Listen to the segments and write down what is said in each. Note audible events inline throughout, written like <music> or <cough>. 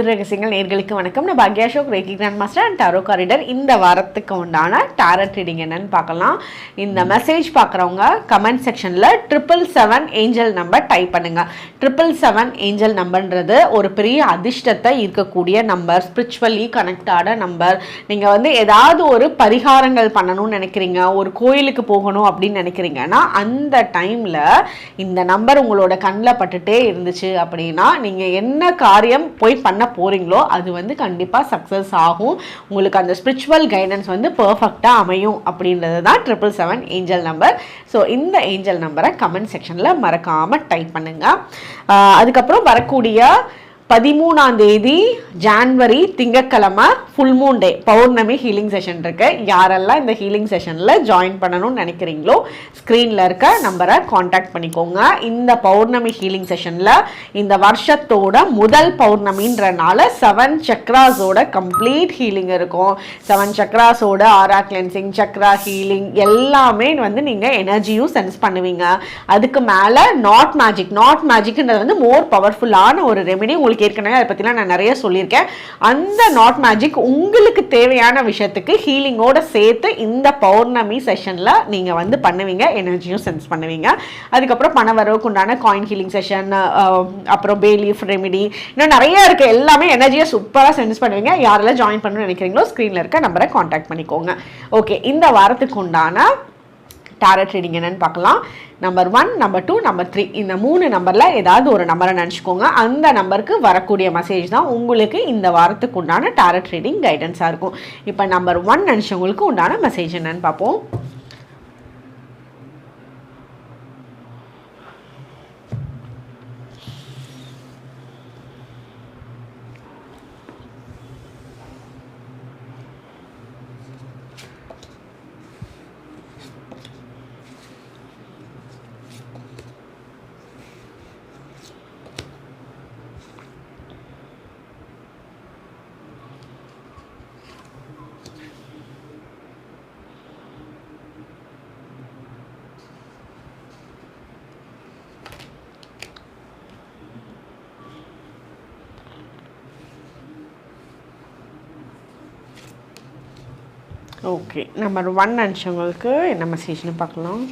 ஜோதி ரகசியங்கள் நேர்களுக்கு வணக்கம். நான் Bhagya Ashok reiki grand master and tarot reader இந்த வாரத்துக்கு உண்டான டாரட் ரீடிங் என்னன்னு பார்க்கலாம். இந்த மெசேஜ் பார்க்குறவங்க கமெண்ட் செக்ஷனில் triple seven angel number type பண்ணுங்க. ட்ரிபிள் செவன் ஏஞ்சல் நம்பர்ன்றது ஒரு பெரிய அதிர்ஷ்டத்தை இருக்கக்கூடிய நம்பர் ஸ்பிரிச்சுவலி கனெக்டான நம்பர் நீங்கள் வந்து ஏதாவது ஒரு பரிகாரங்கள் பண்ணணும்னு நினைக்கிறீங்க ஒரு கோயிலுக்கு போகணும் அப்படின்னு நினைக்கிறீங்கன்னா அந்த டைமில் இந்த நம்பர் உங்களோட கண்ணில் பட்டுட்டே இருந்துச்சு அப்படின்னா நீங்கள் என்ன காரியம் போய் பண்ண போகிறீங்களோ அது வந்து கண்டிப்பாக சக்ஸஸ் ஆகும். உங்களுக்கு அந்த ஸ்பிரிச்சுவல் கைடன்ஸ் வந்து பர்ஃபெக்டாக அமையும் அப்படின்றது தான் triple seven angel number so இந்த ஏஞ்சல் நம்பரை கமெண்ட் செக்ஷனில் மறக்காமல் டைப் பண்ணுங்கள் அதுக்கப்புறம் வரக்கூடிய பதிமூணாம் தேதி ஜான்வரி திங்கக்கிழமை ஃபுல் மூன் டே பௌர்ணமி ஹீலிங் செஷன் இருக்கு. யாரெல்லாம் இந்த ஹீலிங் செஷனில் ஜாயின் பண்ணணும்னு நினைக்கிறீங்களோ ஸ்க்ரீனில் இருக்க நம்பரை காண்டாக்ட் பண்ணிக்கோங்க. இந்த பௌர்ணமி ஹீலிங் செஷனில் இந்த வருஷத்தோட முதல் பௌர்ணமின்றனால செவன் சக்ராஸோட கம்ப்ளீட் ஹீலிங் இருக்கும். செவன் சக்ராஸோட ஆரா கிளென்சிங் சக்ரா ஹீலிங் எல்லாமே வந்து நீங்கள் எனர்ஜியும் சென்ஸ் பண்ணுவீங்க. அதுக்கு மேலே நாட் மேஜிக் நாட் மேஜிக்ன்றது வந்து மோர் பவர்ஃபுல்லான ஒரு ரெமெடி உங்களுக்கு ஏற்கனவே அதை பற்றிலாம் நான் நிறைய சொல்லியிருக்கேன். அந்த நாட் மேஜிக் உங்களுக்கு தேவையான விஷயத்துக்கு ஹீலிங்கோட சேர்த்து இந்த பௌர்ணமி செஷனில் நீங்கள் வந்து பண்ணுவீங்க. எனர்ஜியும் சென்ஸ் பண்ணுவீங்க. அதுக்கப்புறம் பண வரவுக்கு உண்டான காயின் ஹீலிங் செஷன் அப்புறம் பேலீஃப் ரெமிடி இன்னும் நிறைய இருக்குது எல்லாமே எனர்ஜியை சூப்பராக சென்ஸ் பண்ணுவீங்க. யாரெல்லாம் ஜாயின் பண்ணணும்னு நினைக்கிறீங்களோ ஸ்க்ரீனில் இருக்க நம்பரை காண்டாக்ட் பண்ணிக்கோங்க. ஓகே இந்த வாரத்துக்கு உண்டான டேரட் ரீடிங் என்னன்னு பார்க்கலாம். Number one number two number three இந்த மூணு நம்பரில் ஏதாவது ஒரு நம்பரை நினச்சிக்கோங்க. அந்த நம்பருக்கு வரக்கூடிய மெசேஜ் தான் உங்களுக்கு இந்த வாரத்துக்கு உண்டான டேரட் ரீடிங் கைடன்ஸாக இருக்கும். இப்போ நம்பர் ஒன் நினச்சவங்களுக்கு உண்டான மெசேஜ் என்னன்னு பார்ப்போம். ஓகே நம்பர் ஒன் நினச்சவங்களுக்கு என்ன மெசேஜ்னு பார்க்கலாம்.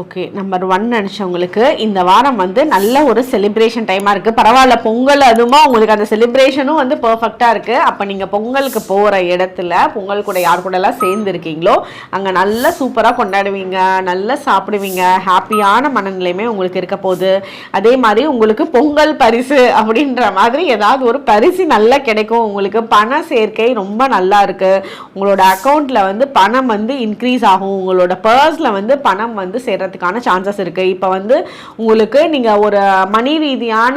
ஓகே நம்பர் ஒன் நினச்சவங்களுக்கு இந்த வாரம் வந்து நல்ல ஒரு செலிப்ரேஷன் டைமாக இருக்குது பரவாயில்ல பொங்கல் அதுமா உங்களுக்கு அந்த செலிப்ரேஷனும் வந்து பர்ஃபெக்டாக இருக்குது அப்போ நீங்கள் பொங்கலுக்கு போகிற இடத்துல பொங்கல் கூட யார் கூடலாம் சேர்ந்துருக்கீங்களோ அங்கே நல்லா சூப்பராக கொண்டாடுவீங்க நல்லா சாப்பிடுவீங்க ஹாப்பியான மனநிலையுமே உங்களுக்கு இருக்க போகுது. அதே மாதிரி உங்களுக்கு பொங்கல் பரிசு அப்படின்ற மாதிரி ஏதாவது ஒரு பரிசு நல்லா கிடைக்கும். உங்களுக்கு பண சேர்க்கை ரொம்ப நல்லா இருக்குது உங்களோட அக்கௌண்ட்டில் வந்து பணம் வந்து இன்க்ரீஸ் ஆகும். உங்களோட பர்ஸில் வந்து பணம் வந்து சேர்றதுக்கான சான்சஸ் இருக்குது இப்போ வந்து உங்களுக்கு நீங்கள் ஒரு மணி ரீதியான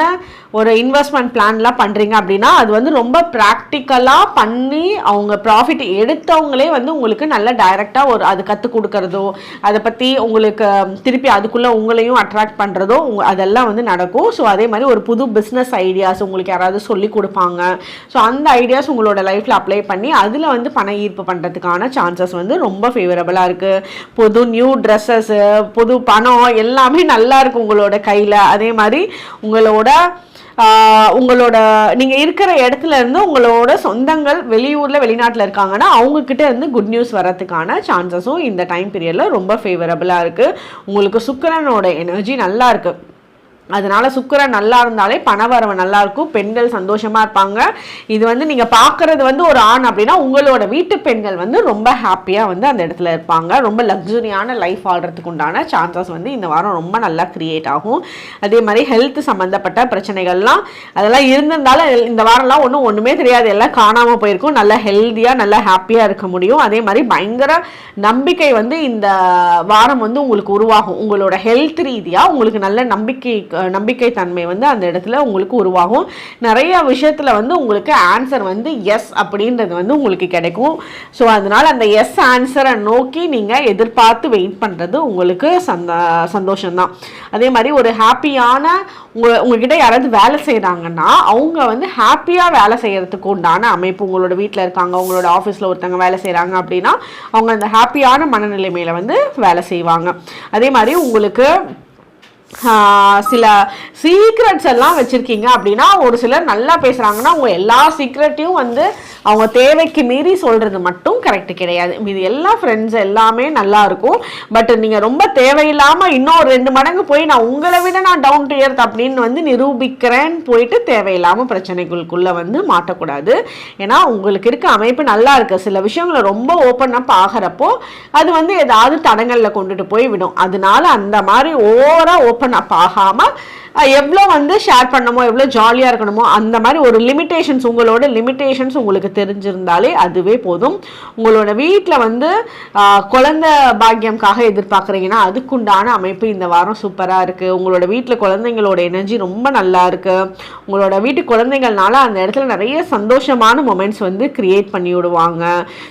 ஒரு இன்வெஸ்ட்மெண்ட் பிளான்லாம் பண்ணுறீங்க அப்படின்னா அது வந்து ரொம்ப ப்ராக்டிக்கலாக பண்ணி அவங்க ப்ராஃபிட் எடுத்தவங்களே வந்து உங்களுக்கு நல்ல டைரெக்டாக ஒரு அது கற்றுக் கொடுக்குறதோ அதை பற்றி உங்களுக்கு திருப்பி அதுக்குள்ளே உங்களையும் அட்ராக்ட் பண்ணுறதோ உங்க அதெல்லாம் வந்து நடக்கும். ஸோ அதே மாதிரி ஒரு புது பிஸ்னஸ் ஐடியாஸ் உங்களுக்கு யாராவது சொல்லி கொடுப்பாங்க. ஸோ அந்த ஐடியாஸ் உங்களோட லைஃப்பில் அப்ளை பண்ணி அதில் வந்து பண ஈர்ப்பு பண்ணுறதுக்கான சான்சஸ் வந்து ரொம்ப ஃபேவரபுளாக இருக்குது புது நியூ ட்ரெஸ்ஸஸ்ஸு புது பணம் எல்லாமே நல்லா இருக்கும் உங்களோட கையில். அதே மாதிரி உங்களோட உங்களோட நீங்கள் இருக்கிற இடத்துல இருந்து உங்களோட சொந்தங்கள் வெளியூரில் வெளிநாட்டில் இருக்காங்கன்னா அவங்கக்கிட்ட இருந்து குட் நியூஸ் வரதுக்கான சான்சஸும் இந்த டைம் பீரியடில் ரொம்ப ஃபேவரபுளாக இருக்குது உங்களுக்கு சுக்கரனோட எனர்ஜி நல்லா இருக்குது அதனால சுக்கரன் நல்லா இருந்தாலே பணவரவு நல்லா இருக்கும். பெண்கள் சந்தோஷமா இருப்பாங்க. இது வந்து நீங்க பார்க்குறது வந்து ஒரு ஆண் அப்படின்னா உங்களோட வீட்டு பெண்கள் வந்து ரொம்ப ஹாப்பியா வந்து அந்த இடத்துல இருப்பாங்க. ரொம்ப லக்ஸுரியான லைஃப் ஆடுறதுக்கு உண்டான சான்சஸ் வந்து இந்த வாரம் ரொம்ப நல்லா கிரியேட் ஆகும். அதே மாதிரி ஹெல்த் சம்மந்தப்பட்ட பிரச்சனைகள்லாம் அதெல்லாம் இருந்திருந்தாலும் இந்த வாரம்லாம் ஒன்றும் ஒன்றுமே தெரியாது. எல்லாம் காணாமல் போயிருக்கும். நல்லா ஹெல்த்தியாக நல்லா ஹாப்பியாக இருக்க முடியும். அதே மாதிரி பயங்கர நம்பிக்கை வந்து இந்த வாரம் வந்து உங்களுக்கு உருவாகும். உங்களோட ஹெல்த் ரீதியாக உங்களுக்கு நல்ல நம்பிக்கை நம்பிக்கை தன்மை வந்து அந்த இடத்துல உங்களுக்கு உருவாகும். நிறைய விஷயத்தில் வந்து உங்களுக்கு ஆன்சர் வந்து எஸ் அப்படின்றது வந்து உங்களுக்கு கிடைக்கும். ஸோ அதனால் அந்த எஸ் ஆன்சரை நோக்கி நீங்கள் எதிர்பார்த்து வெயிட் பண்ணுறது உங்களுக்கு சந்தா சந்தோஷம்தான். அதே மாதிரி ஒரு ஹாப்பியான உங்க உங்ககிட்ட யாராவது வேலை செய்கிறாங்கன்னா அவங்க வந்து ஹாப்பியாக வேலை செய்கிறதுக்கு உண்டான அமைப்பு உங்களோட வீட்டில் இருக்காங்க உங்களோட ஆஃபீஸில் ஒருத்தவங்க வேலை செய்கிறாங்க அப்படின்னா அவங்க அந்த ஹாப்பியான மனநிலைமையில் வந்து வேலை செய்வாங்க. அதே மாதிரி உங்களுக்கு சில சீக்ரெட்ஸ் எல்லாம் வச்சுருக்கீங்க அப்படின்னா ஒரு சிலர் நல்லா பேசுகிறாங்கன்னா அவங்க எல்லா சீக்ரெட்டையும் வந்து அவங்க தேவைக்கு மீறி சொல்கிறது மட்டும் கரெக்ட் கிடையாது. இது எல்லா ஃப்ரெண்ட்ஸ் எல்லாமே நல்லா இருக்கும். பட் நீங்கள் ரொம்ப தேவையில்லாமல் இன்னும் ரெண்டு மடங்கு போய் நான் உங்களை விட நான் டவுன் டு இயர்த் அப்படின்னு வந்து நிரூபிக்கிறேன்னு போயிட்டு தேவையில்லாமல் பிரச்சனைகளுக்குள்ளே வந்து மாட்டக்கூடாது. ஏன்னா உங்களுக்கு இருக்க அமைப்பு நல்லா இருக்குது சில விஷயங்களை ரொம்ப ஓப்பன் அப் ஆகிறப்போ அது வந்து ஏதாவது தடங்களில் கொண்டுட்டு போய் விடும். அதனால அந்த மாதிரி ஓவராக ஓப்பன் அப் ஆகாமல் எவ்வளோ வந்து ஷேர் பண்ணணுமோ எவ்வளோ ஜாலியாக இருக்கணுமோ அந்த மாதிரி ஒரு லிமிட்டேஷன்ஸ் உங்களோட லிமிட்டேஷன்ஸ் உங்களுக்கு தெரிஞ்சிருந்தாலே அதுவே போதும். உங்களோட வீட்டில் வந்து குழந்த பாக்கியம்காக எதிர்பார்க்குறீங்கன்னா அதுக்குண்டான அமைப்பு இந்த வாரம் சூப்பராக இருக்குது உங்களோட வீட்டில் குழந்தைங்களோட எனர்ஜி ரொம்ப நல்லா இருக்குது உங்களோட வீட்டு குழந்தைங்கள்னால அந்த இடத்துல நிறைய சந்தோஷமான மொமெண்ட்ஸ் வந்து க்ரியேட் பண்ணி விடுவாங்க.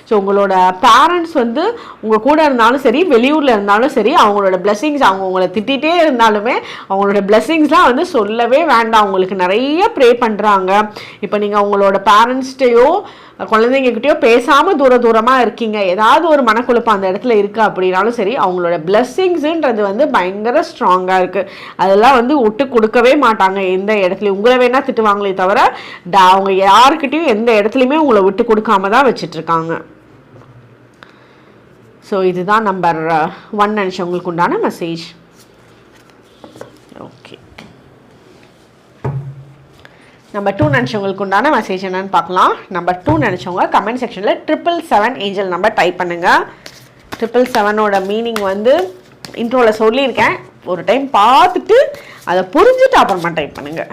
ஸோ உங்களோட பேரண்ட்ஸ் வந்து உங்கள் கூட இருந்தாலும் சரி வெளியூரில் இருந்தாலும் சரி அவங்களோட பிளெஸிங்ஸ் அவங்க உங்களை திட்டிகிட்டே இருந்தாலுமே அவங்களோட பிளெஸிங்ஸ் பேரண்ட்ஸ்லாம் வந்து சொல்லவே வேண்டாம். உங்களுக்கு நிறைய ப்ரே பண்ணுறாங்க இப்போ நீங்கள் உங்களோட பேரண்ட்ஸ்கிட்டையோ குழந்தைங்கக்கிட்டயோ பேசாமல் தூர தூரமாக இருக்கீங்க. ஏதாவது ஒரு மனக்குழப்பம் அந்த இடத்துல இருக்குது அப்படின்னாலும் சரி அவங்களோட பிளெஸ்ஸிங்ஸுன்றது வந்து பயங்கர ஸ்ட்ராங்காக இருக்குது அதெல்லாம் வந்து விட்டு கொடுக்கவே மாட்டாங்க. எந்த இடத்துலையும். உங்களை வேணால் திட்டுவாங்களே தவிர அவங்க யாருக்கிட்டையும் எந்த இடத்துலையுமே உங்களை விட்டு கொடுக்காம தான் வச்சிட்ருக்காங்க. ஸோ இதுதான் நம்பர் ஒன் uh, நினச்சவங்களுக்கு உண்டான மெசேஜ் ஓகே நம்பர் டூ நினச்சவங்களுக்கு உண்டான மெசேஜ் என்னன்னு பார்க்கலாம். நம்பர் டூ நினச்சவங்க கமெண்ட் செக்ஷனில் triple seven angel number type பண்ணுங்கள் ட்ரிபிள் செவனோட மீனிங் வந்து இன்ட்ரோவில் சொல்லியிருக்கேன். ஒரு டைம் பார்த்துட்டு அதை புரிஞ்சுட்டு அப்புறமா டைப் பண்ணுங்கள்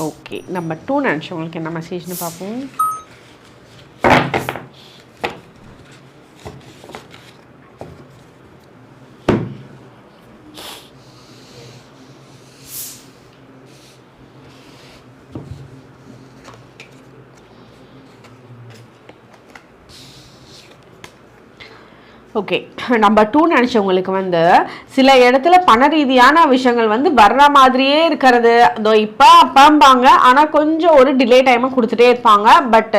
ஓகே நம்ம டூ நினச்சவங்களுக்கு என்ன மெசேஜ்னு பார்ப்போம். ஓகே நம்பர் டூ நினச்சவங்களுக்கு வந்து சில இடத்துல பண ரீதியான விஷயங்கள் வந்து வர்ற மாதிரியே இருக்கிறது. அதோ இப்போ அப்பம்பாங்க. ஆனால் கொஞ்சம் ஒரு டிலே டைமை கொடுத்துட்டே இருப்பாங்க. பட்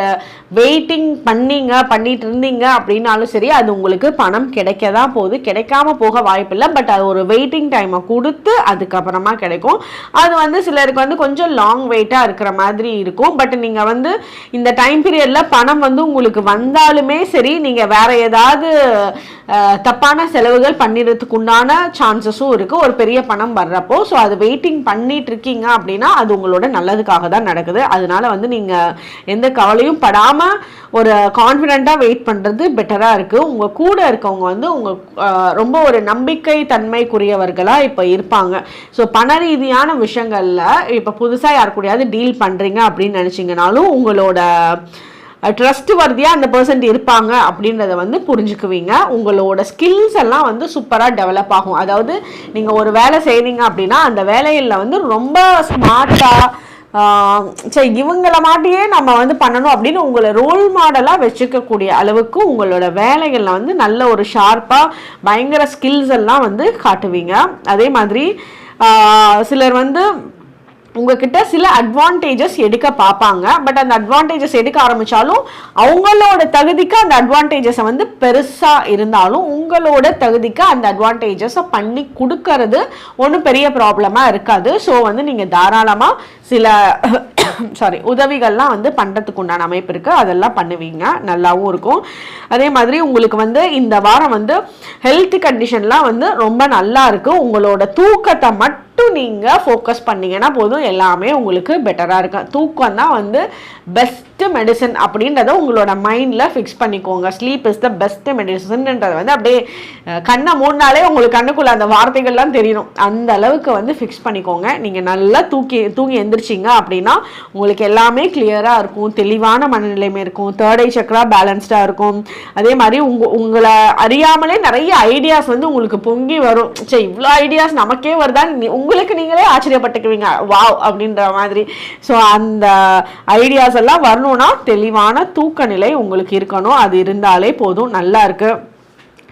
வெயிட்டிங் பண்ணீங்க பண்ணிட்டு இருந்தீங்க அப்படின்னாலும் சரி அது உங்களுக்கு பணம் கிடைக்க தான் போகுது. கிடைக்காம போக வாய்ப்பில்லை. பட் அது ஒரு வெயிட்டிங் டைமை கொடுத்து அதுக்கப்புறமா கிடைக்கும். அது வந்து சிலருக்கு வந்து கொஞ்சம் லாங் வெயிட்டாக இருக்கிற மாதிரி இருக்கும். பட் நீங்கள் வந்து இந்த டைம் பீரியடில் பணம் வந்து உங்களுக்கு வந்தாலுமே சரி நீங்கள் வேறு ஏதாவது தப்பான செலவுகள் பண்ணிடுறதுக்கு உண்டான சான்சஸும் இருக்குது ஒரு பெரிய பணம் வர்றப்போ ஸோ அது வெயிட்டிங் பண்ணிட்டு இருக்கீங்க அப்படின்னா அது உங்களோட நல்லதுக்காக தான் நடக்குது. அதனால வந்து நீங்கள் எந்த கவலையும் படாமல் ஒரு கான்ஃபிடெண்ட்டாக வெயிட் பண்ணுறது பெட்டராக இருக்குது உங்கள் கூட இருக்கவங்க வந்து உங்கள் ரொம்ப ஒரு நம்பிக்கை தன்மைக்குரியவர்களாக இப்போ இருப்பாங்க. ஸோ பண ரீதியான விஷயங்களில் இப்போ புதுசாக யார் கூடயாவது டீல் பண்ணுறீங்க அப்படின்னு நினச்சிங்கனாலும் உங்களோட ட்ரஸ்ட் வர்தியாக அந்த பர்சன்ட் இருப்பாங்க அப்படின்றத வந்து புரிஞ்சுக்குவீங்க. உங்களோட ஸ்கில்ஸ் எல்லாம் வந்து சூப்பராக டெவலப் ஆகும். அதாவது நீங்கள் ஒரு வேலை செய்கிறீங்க அப்படின்னா அந்த வேலையில் வந்து ரொம்ப ஸ்மார்ட்டாக சரி இவங்கள மாட்டியே நம்ம வந்து பண்ணணும் அப்படின்னு உங்களை ரோல் மாடலாக வச்சுக்கக்கூடிய அளவுக்கு உங்களோட வேலைகளில் வந்து நல்ல ஒரு ஷார்ப்பாக பயங்கர ஸ்கில்ஸ் எல்லாம் வந்து காட்டுவீங்க. அதே மாதிரி சிலர் வந்து உங்ககிட்ட சில அட்வான்டேஜஸ் எடுக்க பார்ப்பாங்க. பட் அந்த அட்வான்டேஜஸ் எடுக்க ஆரம்பிச்சாலும் அவங்களோட தகுதிக்கு அந்த அட்வான்டேஜஸை வந்து பெருசாக இருந்தாலும் உங்களோட தகுதிக்கு அந்த அட்வான்டேஜஸை பண்ணி கொடுக்கறது ஒன்றும் பெரிய ப்ராப்ளமாக இருக்காது. ஸோ வந்து நீங்கள் தாராளமாக சில <coughs> சாரி உதவிகள்லாம் வந்து பண்ணுறதுக்கு உண்டான அமைப்பு இருக்குது அதெல்லாம் பண்ணுவீங்க. நல்லாவும் இருக்கும். அதே மாதிரி உங்களுக்கு வந்து இந்த வாரம் வந்து ஹெல்த் கண்டிஷன்லாம் வந்து ரொம்ப நல்லா இருக்குது உங்களோட தூக்கத்தை மட்டும் நீங்கள் ஃபோக்கஸ் பண்ணிங்கன்னா போதும் எல்லாமே உங்களுக்கு பெட்டராக இருக்கும். தூக்கம் தான் வந்து பெஸ்ட் பெஸ்ட்டு மெடிசன் அப்படின்றத உங்களோட மைண்டில் ஃபிக்ஸ் பண்ணிக்கோங்க. ஸ்லீப் இஸ் த பெஸ்ட் மெடிசன்ன்றதை வந்து அப்படியே கண்ணை மூடினாலே உங்களுக்கு கண்ணுக்குள்ள அந்த வார்த்தைகள்லாம் தெரியணும் அந்த அளவுக்கு வந்து ஃபிக்ஸ் பண்ணிக்கோங்க. நீங்கள் நல்லா தூக்கி தூங்கி எந்திரிச்சிங்க அப்படின்னா உங்களுக்கு எல்லாமே கிளியராக இருக்கும். தெளிவான மனநிலைமை இருக்கும். தேர்ட் ஐ சக்கரா பேலன்ஸ்டாக இருக்கும். அதே மாதிரி உங்க உங்களை அறியாமலே நிறைய ஐடியாஸ் வந்து உங்களுக்கு பொங்கி வரும். சரி இவ்வளோ ஐடியாஸ் நமக்கே வருதான்னு நீ- உங்களுக்கு நீங்களே ஆச்சரியப்பட்டுக்குவீங்க. வாவ் அப்படின்ற மாதிரி. ஸோ அந்த ஐடியாஸ் எல்லாம் வரணும் வரணும்னா தெளிவான தூக்க நிலை உங்களுக்கு இருக்கணும். அது இருந்தாலே போதும். நல்லா இருக்கு.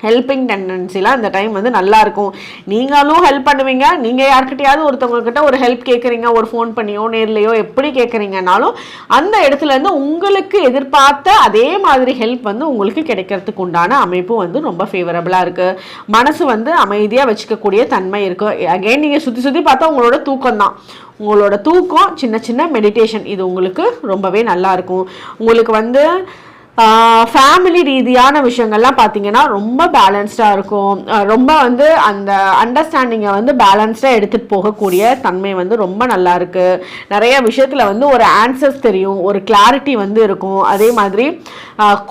ஹெல்பிங் டெண்டன்சிலாம் இந்த டைம் வந்து நல்லா இருக்கும். நீங்களும் ஹெல்ப் பண்ணுவீங்க. நீங்கள் யார்கிட்டயாவது ஒருத்தவங்கக்கிட்ட ஒரு ஹெல்ப் கேட்குறீங்க ஒரு ஃபோன் பண்ணியோ நேர்லையோ எப்படி கேட்குறீங்கனாலும் அந்த இடத்துலேருந்து உங்களுக்கு எதிர்பார்த்த அதே மாதிரி ஹெல்ப் வந்து உங்களுக்கு கிடைக்கிறதுக்கு உண்டான அமைப்பு வந்து ரொம்ப ஃபேவரபுளாக இருக்குது மனசு வந்து அமைதியாக வச்சுக்கக்கூடிய தன்மை இருக்குது அகைன் நீங்கள் சுற்றி சுற்றி பார்த்தா உங்களோட தூக்கம் தான். உங்களோட தூக்கம் சின்ன சின்ன மெடிடேஷன் இது உங்களுக்கு ரொம்பவே நல்லா இருக்கும். உங்களுக்கு வந்து ஃபேமிலி ரீதியான விஷயங்கள்லாம் பார்த்தீங்கன்னா ரொம்ப பேலன்ஸ்டாக இருக்கும். ரொம்ப வந்து அந்த அண்டர்ஸ்டாண்டிங்கை வந்து பேலன்ஸ்டாக எடுத்துகிட்டு போகக்கூடிய தன்மை வந்து ரொம்ப நல்லா இருக்குது நிறைய விஷயத்தில் வந்து ஒரு ஆன்சர்ஸ் தெரியும் ஒரு கிளாரிட்டி வந்து இருக்கும். அதே மாதிரி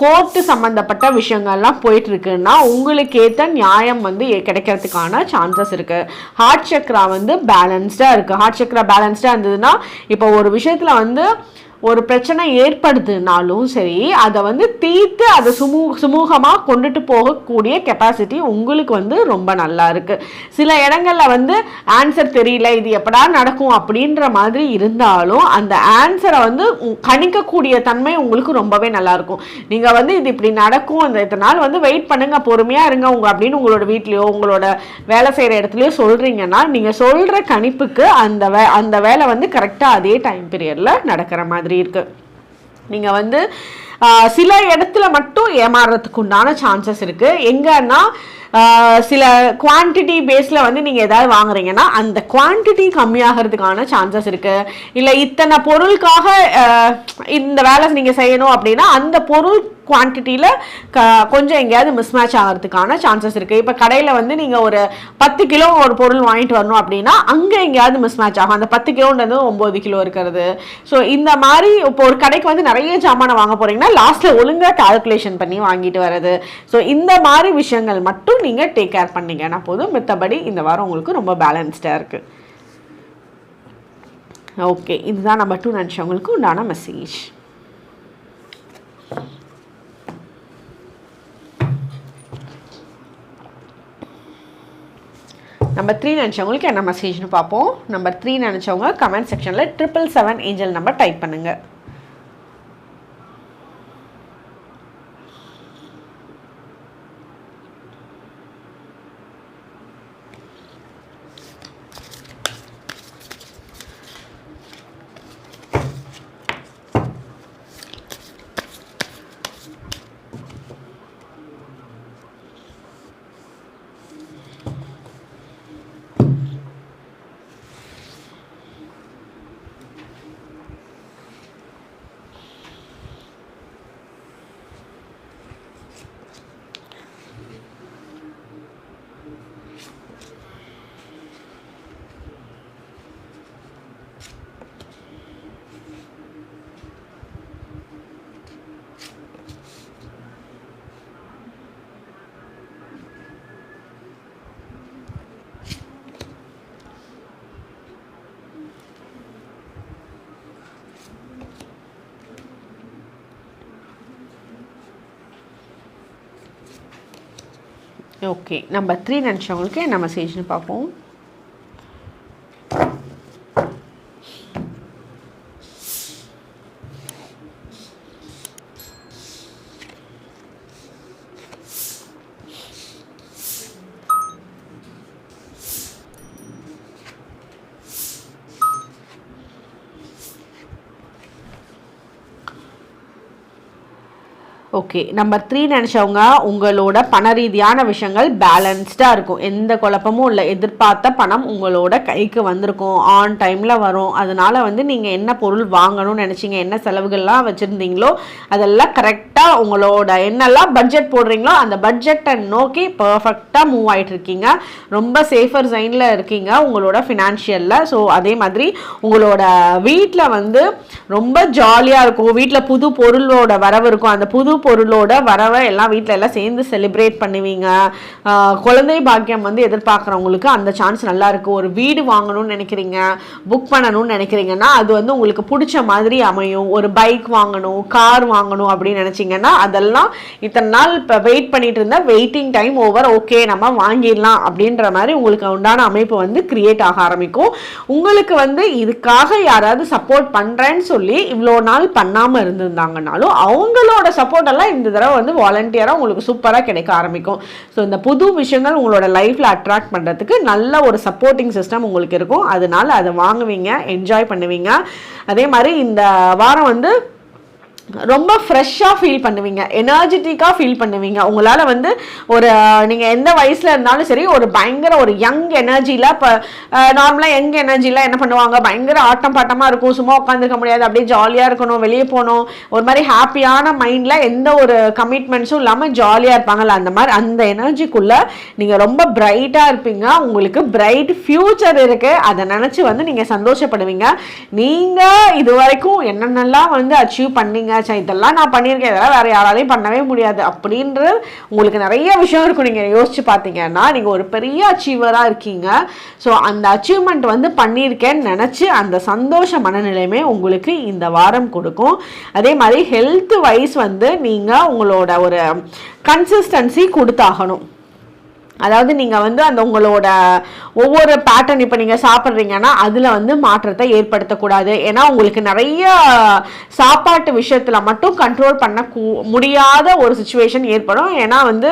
கோர்ட்டு சம்மந்தப்பட்ட விஷயங்கள்லாம் போயிட்டுருக்குன்னா உங்களுக்கேற்ற உங்களுக்கு ஏற்ற நியாயம் வந்து கிடைக்கிறதுக்கான சான்சஸ் இருக்குது ஹார்ட் சக்ரா வந்து பேலன்ஸ்டாக இருக்குது ஹார்ட் சக்ரா பேலன்ஸ்டாக இருந்ததுன்னா இப்போ ஒரு விஷயத்தில் வந்து ஒரு பிரச்சனை ஏற்படுதுனாலும் சரி அதை வந்து தீர்த்து அதை சுமூ சுமூகமாக கொண்டுட்டு போகக்கூடிய கெப்பாசிட்டி உங்களுக்கு வந்து ரொம்ப நல்லா இருக்குது சில இடங்களில் வந்து ஆன்சர் தெரியல இது எப்படா நடக்கும் அப்படின்ற மாதிரி இருந்தாலும் அந்த ஆன்சரை வந்து உ- கணிக்கக்கூடிய தன்மை உங்களுக்கு ரொம்பவே நல்லாயிருக்கும் நீங்கள் வந்து இது இப்படி நடக்கும் அந்த இத்தனை நாள் வந்து வெயிட் பண்ணுங்கள் பொறுமையாக இருங்க உங்கள் அப்படின்னு உங்களோட வீட்லேயோ உங்களோட வேலை செய்கிற இடத்துலையோ சொல்கிறீங்கன்னா நீங்கள் சொல்கிற கணிப்புக்கு அந்த வே அந்த வேலை வந்து கரெக்டாக அதே டைம் பீரியடில் நடக்கிற மாதிரி இருக்கு. நீங்க வந்து சில இடத்துல மட்டும் ஏமாறுறதுக்கு உண்டான சான்சஸ் இருக்கு. எங்கன்னா சில குவான்டிட்டி பேஸில் வந்து நீங்கள் ஏதாவது வாங்குறீங்கன்னா அந்த குவான்டிட்டி கம்மியாகிறதுக்கான சான்சஸ் இருக்குது இல்லை இத்தனை பொருளுக்காக இந்த வேலை நீங்கள் செய்யணும் அப்படின்னா அந்த பொருள் குவான்டிட்டியில் க கொஞ்சம் எங்கேயாவது மிஸ் மேட்ச் ஆகிறதுக்கான சான்சஸ் இருக்குது இப்போ கடையில் வந்து நீங்கள் ஒரு பத்து கிலோ ஒரு பொருள் வாங்கிட்டு வரணும் அப்படின்னா அங்கே எங்கேயாவது மிஸ் மேட்ச் ஆகும். அந்த பத்து கிலோன்றது ஒம்பது கிலோ இருக்கிறது. ஸோ இந்த மாதிரி இப்போ ஒரு கடைக்கு வந்து நிறைய சாமானை வாங்க போகிறீங்கன்னா லாஸ்ட்டில் ஒழுங்காக கால்குலேஷன் பண்ணி வாங்கிட்டு வர்றது. ஸோ இந்த மாதிரி விஷயங்கள் மட்டும் நீங்கள் டேக் கேர் பண்ணிங்கன்னா போதும். மித்தபடி இந்த வாரம் உங்களுக்கு ரொம்ப பேலன்ஸ்டாக இருக்குது ஓகே இதுதான் நம்ம டூ நினச்சவங்களுக்கு உண்டான மெசேஜ் நம்பர் த்ரீ நினச்சவங்களுக்கு என்ன மெசேஜ்னு பார்ப்போம். நம்பர் த்ரீ நினச்சவங்க கமெண்ட் செக்ஷனில் triple seven angel number type பண்ணுங்க. ஓகே நம்பர் த்ரீ நினச்சவங்களுக்கு என்ன மெசேஜ்னு பார்ப்போம். ஓகே நம்பர் த்ரீ நினச்சவங்க உங்களோட பண ரீதியான விஷயங்கள் பேலன்ஸ்டாக இருக்கும். எந்த குழப்பமும் இல்லை. எதிர்பார்த்த பணம் உங்களோட கைக்கு வந்திருக்கும். ஆன் டைமில் வரும். அதனால் வந்து நீங்கள் என்ன பொருள் வாங்கணும்னு நினச்சிங்க என்ன செலவுகள்லாம் வச்சுருந்தீங்களோ அதெல்லாம் கரெக்டாக உங்களோட என்னெல்லாம் பட்ஜெட் போடுறீங்களோ அந்த பட்ஜெட்டை நோக்கி பர்ஃபெக்டாக மூவ் ஆகிட்டு இருக்கீங்க. ரொம்ப சேஃபர் சைனில் இருக்கீங்க உங்களோட ஃபினான்ஷியலில் ஸோ அதே மாதிரி உங்களோட வீட்டில் வந்து ரொம்ப ஜாலியாக இருக்கும். வீட்டில் புது பொருளோட வரவு இருக்கும். அந்த புது பொருளோட வரவை எல்லாம் வீட்டில் எல்லாம் சேர்ந்து செலிப்ரேட் பண்ணுவீங்க. குழந்தை பாக்கியம் வந்து எதிர்பார்க்குறவங்களுக்கு அந்த சான்ஸ் நல்லா ஒரு வீடு வாங்கணும்னு நினைக்கிறீங்க புக் பண்ணணும்னு நினைக்கிறீங்கன்னா அது வந்து உங்களுக்கு பிடிச்ச மாதிரி அமையும். ஒரு பைக் வாங்கணும் கார் வாங்கணும் அப்படின்னு நினச்சிங்கன்னா அதெல்லாம் இத்தனை நாள் இப்போ வெயிட் பண்ணிட்டு இருந்தால் வெயிட்டிங் டைம் ஓவர் ஓகே நம்ம வாங்கிடலாம் அப்படின்ற மாதிரி உங்களுக்கு உண்டான அமைப்பு வந்து கிரியேட் ஆக ஆரம்பிக்கும். உங்களுக்கு வந்து இதுக்காக யாராவது சப்போர்ட் பண்ணுறேன்னு சொல்லி இவ்வளோ நாள் பண்ணாமல் இருந்திருந்தாங்கனாலும் அவங்களோட சப்போர்ட் விஷயங்கள்லாம் இந்த தடவை வந்து வாலண்டியராக உங்களுக்கு சூப்பராக கிடைக்க ஆரம்பிக்கும். ஸோ இந்த புது விஷயங்கள் உங்களோட லைஃப்பில் அட்ராக்ட் பண்ணுறதுக்கு நல்ல ஒரு சப்போர்ட்டிங் சிஸ்டம் உங்களுக்கு இருக்கும். அதனால அதை வாங்குவீங்க என்ஜாய் பண்ணுவீங்க. அதே மாதிரி இந்த வாரம் வந்து ரொம்ப ஃப்ரெஷ்ஷாக ஃபீல் பண்ணுவீங்க. எனர்ஜெட்டிக்காக ஃபீல் பண்ணுவீங்க. உங்களால் வந்து ஒரு நீங்கள் எந்த வயசில் இருந்தாலும் சரி ஒரு பயங்கர ஒரு யங் எனர்ஜியில் இப்போ நார்மலாக யங் எனர்ஜியில் என்ன பண்ணுவாங்க? பயங்கர ஆட்டம் பாட்டமாக இருக்கும். சும்மா உட்காந்துருக்க முடியாது. அப்படியே ஜாலியாக இருக்கணும். வெளியே போகணும். ஒரு மாதிரி ஹாப்பியான மைண்டில் எந்த ஒரு கமிட்மெண்ட்ஸும் இல்லாமல் ஜாலியாக இருப்பாங்கல்ல அந்த மாதிரி அந்த எனர்ஜிக்குள்ளே நீங்கள் ரொம்ப பிரைட்டாக இருப்பீங்க. உங்களுக்கு பிரைட் ஃப்யூச்சர் இருக்குது அதை நினச்சி வந்து நீங்கள் சந்தோஷப்படுவீங்க. நீங்கள் இது வரைக்கும் என்னென்னலாம் வந்து அச்சீவ் பண்ணீங்க? நினச்சேன் இதெல்லாம் நான் பண்ணியிருக்கேன். இதெல்லாம் வேறு யாராலையும் பண்ணவே முடியாது. அப்படின்ற உங்களுக்கு நிறைய விஷயம் இருக்கும். நீங்கள் யோசிச்சு பார்த்தீங்கன்னா நீங்கள் ஒரு பெரிய அச்சீவராக இருக்கீங்க. ஸோ அந்த அச்சீவ்மெண்ட் வந்து பண்ணியிருக்கேன்னு நினச்சி அந்த சந்தோஷ மனநிலையுமே உங்களுக்கு இந்த வாரம் கொடுக்கும். அதே மாதிரி ஹெல்த் வைஸ் வந்து நீங்கள் உங்களோட ஒரு கன்சிஸ்டன்சி கொடுத்தாகணும். அதாவது நீங்கள் வந்து அந்த உங்களோட ஒவ்வொரு பேட்டர்ன் இப்போ நீங்கள் சாப்பிட்றீங்கன்னா அதில் வந்து மாற்றத்தை ஏற்படுத்தக்கூடாது. ஏன்னா உங்களுக்கு நிறைய சாப்பாட்டு விஷயத்தில் மட்டும் கண்ட்ரோல் பண்ண முடியாத ஒரு சுச்சுவேஷன் ஏற்படும். ஏன்னா வந்து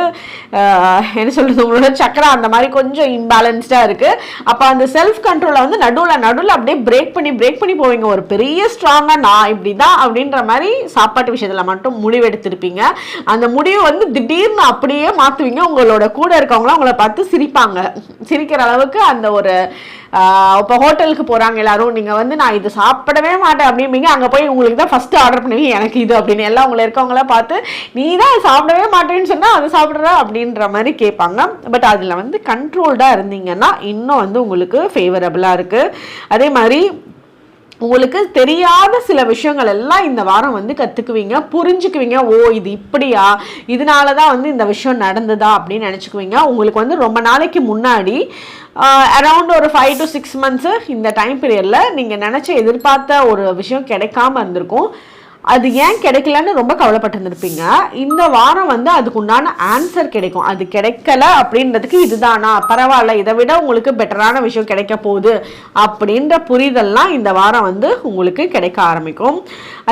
என்ன சொல்கிறது உங்களோட சக்கரை அந்த மாதிரி கொஞ்சம் இம்பேலன்ஸ்டாக இருக்குது அப்போ அந்த செல்ஃப் கண்ட்ரோலை வந்து நடுவில் நடுவில் அப்படியே பிரேக் பண்ணி பிரேக் பண்ணி போவீங்க. ஒரு பெரிய ஸ்ட்ராங்காக நான் இப்படி தான் அப்படின்ற மாதிரி சாப்பாட்டு விஷயத்தில் மட்டும் முடிவெடுத்திருப்பீங்க. அந்த முடிவை வந்து திடீர்னு அப்படியே மாற்றுவீங்க உங்களோட கூட இருக்கவங்களாம் அவங்கள பார்த்து சிரிப்பாங்க. சிரிக்கிற அளவுக்கு அந்த ஒரு இப்போ ஹோட்டலுக்கு போகிறாங்க எல்லாரும் நீங்கள் வந்து நான் இது சாப்பிடவே மாட்டேன் அப்படிம்பீங்க. அங்கே போய் உங்களுக்கு தான் ஃபஸ்ட்டு ஆர்டர் பண்ணுவீங்க எனக்கு இது அப்படின்னு எல்லாம் உங்களை இருக்கவங்கள பார்த்து நீ தான் சாப்பிடவே மாட்டேன்னு சொன்னால் அது சாப்பிட்ற அப்படின்ற மாதிரி கேட்பாங்க. பட் அதில் வந்து கண்ட்ரோல்டாக இருந்தீங்கன்னா இன்னும் வந்து உங்களுக்கு ஃபேவரபுளாக இருக்குது அதே மாதிரி உங்களுக்கு தெரியாத சில விஷயங்கள் எல்லாம் இந்த வாரம் வந்து கற்றுக்குவீங்க புரிஞ்சுக்குவீங்க. ஓ இது இப்படியா? இதனால தான் வந்து இந்த விஷயம் நடந்ததா அப்படின்னு நினச்சிக்குவீங்க. உங்களுக்கு வந்து ரொம்ப நாளைக்கு முன்னாடி அரவுண்ட் ஒரு ஃபைவ் டு சிக்ஸ் மந்த்ஸு இந்த டைம் பீரியடில் நீங்கள் நினச்ச எதிர்பார்த்த ஒரு விஷயம் கிடைக்காம இருந்திருக்கும். அது ஏன் கிடைக்கலன்னு ரொம்ப கவலைப்பட்டு இருந்திருப்பீங்க இந்த வாரம் வந்து அதுக்கு உண்டான ஆன்சர் கிடைக்கும். அது கிடைக்கல அப்படின்றதுக்கு இதுதானா? பரவாயில்ல இதை விட உங்களுக்கு பெட்டரான விஷயம் கிடைக்க போகுது அப்படின்ற புரிதல்லாம் இந்த வாரம் வந்து உங்களுக்கு கிடைக்க ஆரம்பிக்கும்.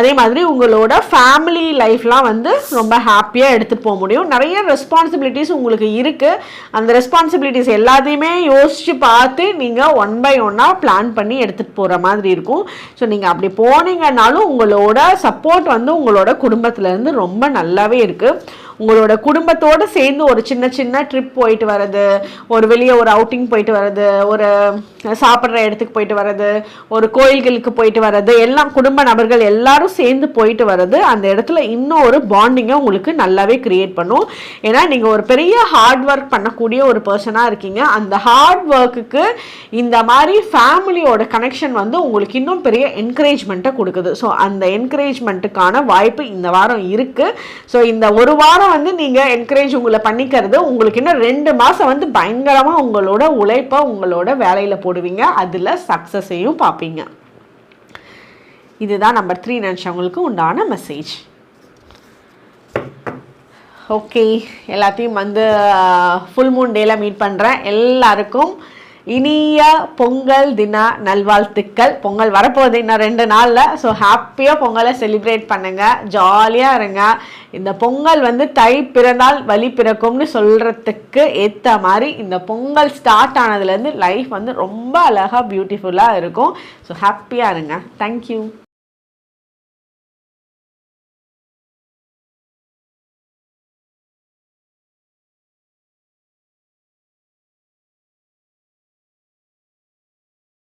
அதே மாதிரி உங்களோட ஃபேமிலி லைஃப்லாம் வந்து ரொம்ப ஹாப்பியாக எடுத்துகிட்டு போக முடியும். நிறைய ரெஸ்பான்சிபிலிட்டிஸ் உங்களுக்கு இருக்குது அந்த ரெஸ்பான்சிபிலிட்டிஸ் எல்லாத்தையுமே யோசித்து பார்த்து நீங்கள் ஒன் பை ஒன்னாக பிளான் பண்ணி எடுத்துகிட்டு போகிற மாதிரி இருக்கும். ஸோ நீங்கள் அப்படி போனீங்கன்னாலும் உங்களோட சப்போர்ட் சப்போர்ட் வந்து உங்களோட குடும்பத்துலேருந்து ரொம்ப நல்லாவே இருக்குது உங்களோட குடும்பத்தோடு சேர்ந்து ஒரு சின்ன சின்ன ட்ரிப் போயிட்டு வர்றது ஒரு வெளியே ஒரு அவுட்டிங் போயிட்டு வர்றது ஒரு சாப்பிட்ற இடத்துக்கு போயிட்டு வர்றது ஒரு கோயில்களுக்கு போயிட்டு வர்றது எல்லாம் குடும்ப நபர்கள் எல்லாரும் சேர்ந்து போயிட்டு வர்றது அந்த இடத்துல இன்னும் ஒரு பாண்டிங்கை உங்களுக்கு நல்லாவே கிரியேட் பண்ணும். ஏன்னா நீங்கள் ஒரு பெரிய ஹார்ட் ஒர்க் பண்ணக்கூடிய ஒரு பர்சனாக இருக்கீங்க. அந்த ஹார்ட் ஒர்க்குக்கு இந்த மாதிரி ஃபேமிலியோட கனெக்ஷன் வந்து உங்களுக்கு இன்னும் பெரிய என்கரேஜ்மெண்ட்டை கொடுக்குது. ஸோ அந்த என்கரேஜ்மெண்ட்டுக்கான வாய்ப்பு இந்த வாரம் இருக்குது ஸோ இந்த ஒரு வாரம் இதெல்லாம் வந்து நீங்கள் என்கரேஜ் உங்களை பண்ணிக்கிறது. உங்களுக்கு இன்னும் ரெண்டு மாதம் வந்து பயங்கரமாக உங்களோட உழைப்பை உங்களோட வேலையில் போடுவீங்க. அதில் சக்ஸஸையும் பார்ப்பீங்க. இதுதான் நம்பர் த்ரீ நினச்சவங்களுக்கு உண்டான மெசேஜ் ஓகே எல்லாத்தையும் வந்து ஃபுல் மூன் டேயில் மீட் பண்ணுறேன் எல்லாருக்கும் இனிய பொங்கல் தின நல்வாழ்த்துக்கள். பொங்கல் வரப்போகுது இன்னும் ரெண்டு நாளில். ஸோ ஹாப்பியாக பொங்கலை செலிப்ரேட் பண்ணுங்கள் ஜாலியாக இருங்க. இந்த பொங்கல் வந்து தை பிறந்தால் வழி பிறக்கும்னு சொல்கிறதுக்கு ஏற்ற மாதிரி இந்த பொங்கல் ஸ்டார்ட் ஆனதுலேருந்து லைஃப் வந்து ரொம்ப அழகாக பியூட்டிஃபுல்லாக இருக்கும். ஸோ ஹாப்பியாக இருங்க. தேங்க்யூ